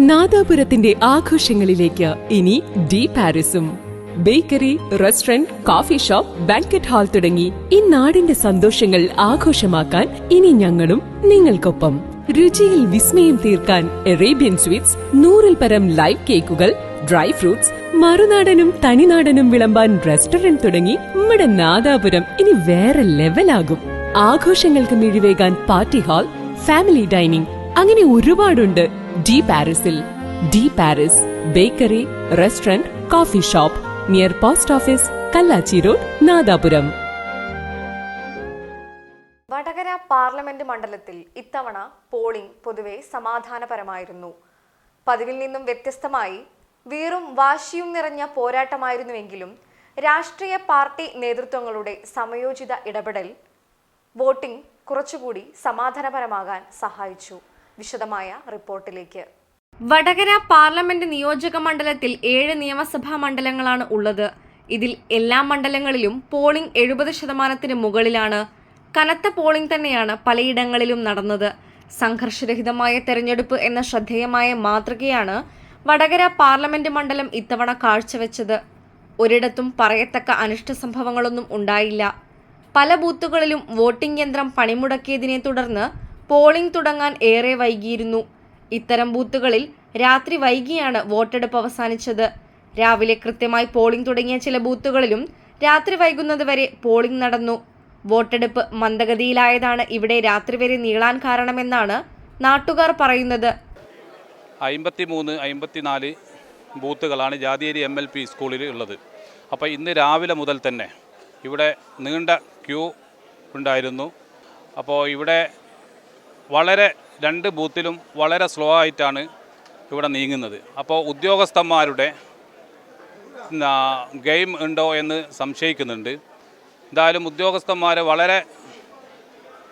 നാദാപുരത്തിന്റെ ആഘോഷങ്ങളിലേക്ക് ഇനി D പാരിസും. Bakery restaurant coffee shop banquet hall തുടങ്ങി ഈ നാടിന്റെ സന്തോഷങ്ങൾ ആഘോഷമാക്കാൻ ഇനി ഞങ്ങളും നിങ്ങൾക്കൊപ്പം. രുചിയിൽ വിസ്മയം തീർക്കാൻ അറേബ്യൻ സ്വീറ്റ്സ് നൂറിൽ പരം ലൈവ് കേക്കുകൾ ഡ്രൈ ഫ്രൂട്ട്സ് മറുനാടനും തനിനാടനും വിളമ്പാൻ റെസ്റ്റോറന്റ് തുടങ്ങി നമ്മുടെ നാദാപുരം ഇനി വേറെ ലെവലാകും. ആഘോഷങ്ങൾക്ക് മിഴിവേകാൻ പാർട്ടി ഹാൾ ഫാമിലി ഡൈനിങ് അങ്ങനെ ഒരുപാടുണ്ട് D പാരിസിൽ De Paris bakery restaurant coffee shop near post office Kallachi road Nadapuram. Vadakara parliament മണ്ഡലത്തിൽ ഇത്തവണ പോളിംഗ് പൊതുവെ സമാധാനപരമായിരുന്നു. പതിവിൽ നിന്നും വ്യത്യസ്തമായി വീറും വാശിയും നിറഞ്ഞ പോരാട്ടമായിരുന്നുവെങ്കിലും രാഷ്ട്രീയ പാർട്ടി നേതൃത്വങ്ങളുടെ സമയോചിത ഇടപെടൽ വോട്ടിംഗ് കുറച്ചുകൂടി സമാധാനപരമാകാൻ സഹായിച്ചു. വിശദമായ റിപ്പോർട്ടിലേക്ക്. വടകര പാർലമെന്റ് നിയോജക മണ്ഡലത്തിൽ ഏഴ് നിയമസഭാ മണ്ഡലങ്ങളാണ് ഉള്ളത്. ഇതിൽ എല്ലാ മണ്ഡലങ്ങളിലും പോളിംഗ് എഴുപത് ശതമാനത്തിന് മുകളിലാണ്. കനത്ത പോളിംഗ് തന്നെയാണ് പലയിടങ്ങളിലും നടന്നത്. സംഘർഷരഹിതമായ തെരഞ്ഞെടുപ്പ് എന്ന ശ്രദ്ധേയമായ മാതൃകയാണ് വടകര പാർലമെന്റ് മണ്ഡലം ഇത്തവണ കാഴ്ചവെച്ചത്. ഒരിടത്തും പറയത്തക്ക അനിഷ്ട സംഭവങ്ങളൊന്നും ഉണ്ടായില്ല. പല ബൂത്തുകളിലും വോട്ടിംഗ് യന്ത്രം പണിമുടക്കിയതിനെ തുടർന്ന് പോളിംഗ് തുടങ്ങാൻ ഏറെ വൈകിയിരുന്നു. ഇത്തരം ബൂത്തുകളിൽ രാത്രി വൈകിയാണ് വോട്ടെടുപ്പ് അവസാനിച്ചത്. രാവിലെ കൃത്യമായി പോളിംഗ് തുടങ്ങിയ ചില ബൂത്തുകളിലും രാത്രി വൈകുന്നതുവരെ പോളിംഗ് നടന്നു. വോട്ടെടുപ്പ് മന്ദഗതിയിലായതാണ് ഇവിടെ രാത്രി വരെ നീളാൻ കാരണമെന്നാണ് നാട്ടുകാർ പറയുന്നത്. അമ്പത്തി മൂന്ന് അമ്പത്തിനാല് ബൂത്തുകളാണ് ജാതിയേരി എം എൽ പി സ്കൂളിൽ ഉള്ളത്. അപ്പോൾ ഇന്ന് രാവിലെ മുതൽ തന്നെ ഇവിടെ നീണ്ട ക്യൂ ഉണ്ടായിരുന്നു. അപ്പോൾ ഇവിടെ വളരെ രണ്ട് ബൂത്തിലും വളരെ സ്ലോ ആയിട്ടാണ് ഇവിടെ നീങ്ങുന്നത്. അപ്പോൾ ഉദ്യോഗസ്ഥന്മാരുടെ ഗെയിം ഉണ്ടോ എന്ന് സംശയിക്കുന്നുണ്ട്. എന്തായാലും ഉദ്യോഗസ്ഥന്മാർ വളരെ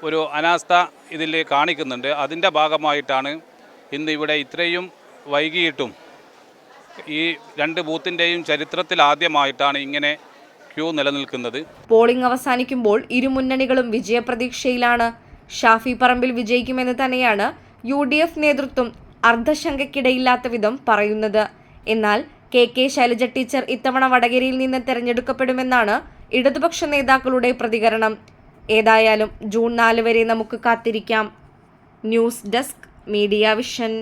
ഒരു അനാസ്ഥ ഇതിൽ കാണിക്കുന്നുണ്ട്. അതിന്റെ ഭാഗമായിട്ടാണ് ഇന്ന് ഇവിടെ ഇത്രയും വൈകിയിട്ടും ഈ രണ്ട് ബൂത്തിന്റെയും ചരിത്രത്തിൽ ആദ്യമായിട്ടാണ് ഇങ്ങനെ ക്യൂ നിലനിൽക്കുന്നത്. പോളിംഗ് അവസാനിക്കുമ്പോൾ ഇരുമുന്നണികളും വിജയപ്രതീക്ഷയിലാണ്. ഷാഫി പറമ്പിൽ വിജയിക്കുമെന്ന് തന്നെയാണ് യു ഡി എഫ് നേതൃത്വം അർദ്ധശങ്കയ്ക്കിടയില്ലാത്ത വിധം പറയുന്നത്. എന്നാൽ കെ കെ ശൈലജ ടീച്ചർ ഇത്തവണ വടകരയിൽ നിന്ന് തെരഞ്ഞെടുക്കപ്പെടുമെന്നാണ് ഇടതുപക്ഷ നേതാക്കളുടെ പ്രതികരണം. ഏതായാലും ജൂൺ നാല് വരെ നമുക്ക് കാത്തിരിക്കാം. News desk media vision.